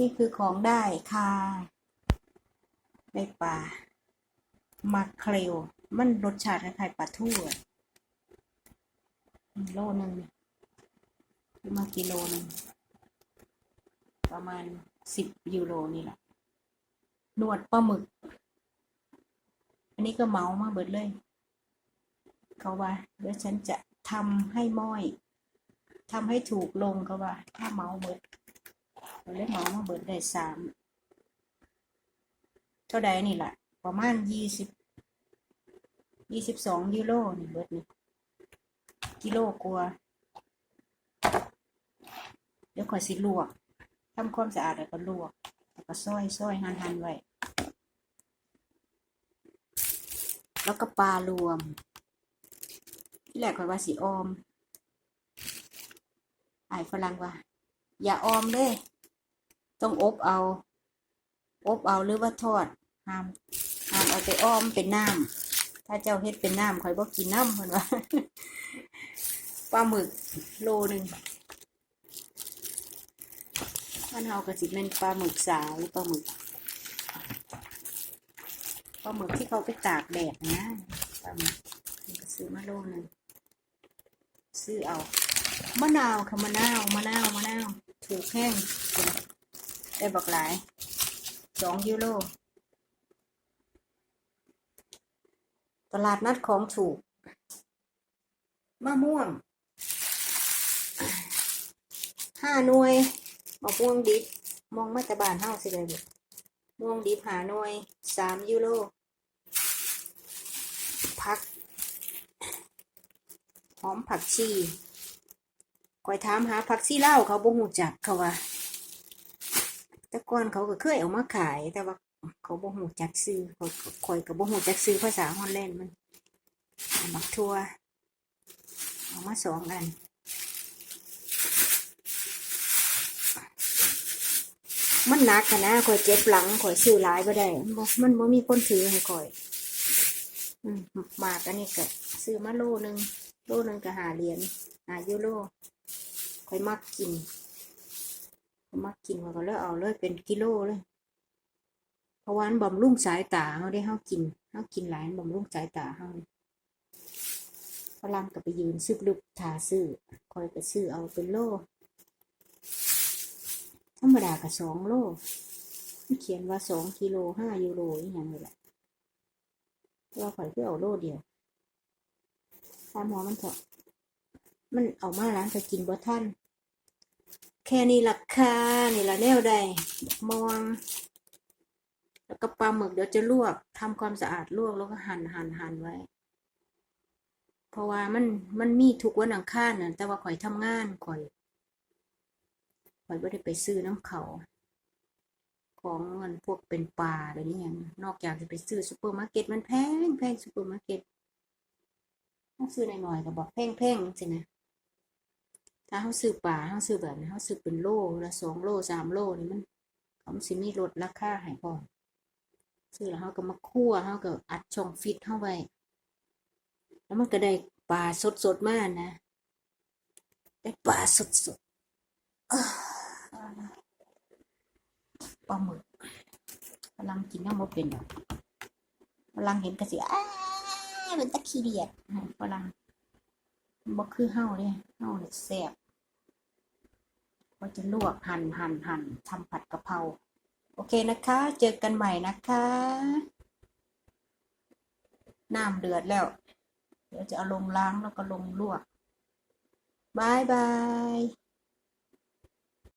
นี่คือของได้ค่ะในป่ามาเคลวมันรสชาติคล้ายๆปลาทูอะโลนึงมากิโลนึงประมาณสิบยูโรนี่แหละหนวดปลาหมึก อันนี้ก็เมามาเบิดเลย เขาว่าเดี๋ยวฉันจะทำให้ม้อยทำให้ถูกลงเขาว่า ถ้าเมาเบิด เราเลยเหมามาเบิดได้สามเท่าใดนี่แหละประมาณยี่สิบยี่สิบสองยูโรนี่เบิดนี่กิโลกว่าเดี๋ยวขอยสิลวกทำความสะอาดแล้วก็ลวกแล้วก็ซอยซอยหั่นหั่นไว้แล้วก็ปลารวม ที่แรกข่อยว่าสีออมไอฝรั่งว่า อย่าออมเลย ต้องอบเอา อบเอาหรือว่าทอดห้ามห้ามเอาไปอ้อมเป็นน้ำถ้าเจ้าเฮ็ดเป็นน้ำข่อยบ่กินน้ำเพิ่นว่าปลาหมึกโลหนึ่งมันเฮาก็สิเป็นปลาหมึกสาวหรือปลาหมึกปลาหมึกที่เขาไปตากแดดนะปลาหมึกก็ซื้อมาโลหนึ่งซื้อเอามะนาวค่ะมะนาวมะนาวมะนาวถูกแห้ง ได้บักหลายสองยูโรตลาดนัดของถูกมะม่วงห้าหน่วยมะม่วงดิบมองมาต่บ้านเฮาสิเลยลูกม่วงดิบหาหน่วยสามยูโรผักหอมผักชีคอยถามหาผักชีเล่าเขาบ่ฮู้จักเขาว่า แต่ก่อนเขาก็เคยเอามาขาย แต่ว่าเขาบ่ฮู้จักซื้อเขาคอยก็บ่ฮู้จักซื้อภาษาฮอลแลนด์มันเอามักทั่วเอามาสองอันมันหนักกันนะคอยเจ็บหลังคอยซื้อหลายบ่ได้มันบ่มันบ่มีคนถือให้คอยอืมมากอันนี้ก็ซื้อมาโลหนึงโลหนึงก็หาเหรียญหายูโรคอยมักกิน มักกินข้อยก็เลยเอาเลยเป็นกิโลเลยเพราะว่ามันบำรุงสายตาเฮาได้เฮากินเฮากินหลายบำรุงสายตาเฮาฝรั่งก็ไปยืนซึกลึกทาซื้อคอยก็ซื้อเอาเป็นโลธรรมดาก็สองโลเขียนว่าสองกิโลห้ายูโรอีหยังนี่แหละแต่ว่าขอยคือเอาโลเดียวตามหมอมันเถอะมันเอามาร้านไปกินบ่ท่าน ค่นี้ราคานี่ละแนวใดมอง แล้วก็ปลาหมึกเดี๋ยวจะลวกทำความสะอาดลวกแล้วก็หั่นหั่นหั่นไว้ เพราะว่ามันมันมีทุกวันอังคารน่ะแต่ว่าข่อยทำงานข่อยข่อยไม่ได้ไปซื้อน้ำเขาของเงินพวกเป็นปลาอะไรนี่ยังนอกจากจะไปซื้อซูเปอร์มาร์เก็ตมันแพงแพงซูเปอร์มาร์เก็ตถ้าซื้อหน่อยๆก็บอกแพงแพงสินะ ถ้าเขาซื้อปลาเขาซื้อแบบนี้เขาซื้อเป็นโลละสองโลสามโลนี่มันเขาสิมีลดราคาให้พร้อมซื้อแล้วเขาก็มาคั่วเขาก็อัดช่องฟิตเข้าไว้แล้วมันก็ได้ปลาสดๆมากนะ ได้ปลาสดๆปลาหมึกกำลังกินน้ำมันเป็นดอกกำลังเห็นกระสีอ้าเป็นตะขี้เดียดกำลังบ่คือเห่าเนี่ยเห่าเนี่ยแซ่บ ก็จะลวกหั่นหั่นหั่นทำผัดกะเพราโอเคนะคะ เจอกันใหม่นะคะน้ำเดือดแล้ว เดี๋ยวจะเอาลงล้างแล้วก็ลงลวกบายบาย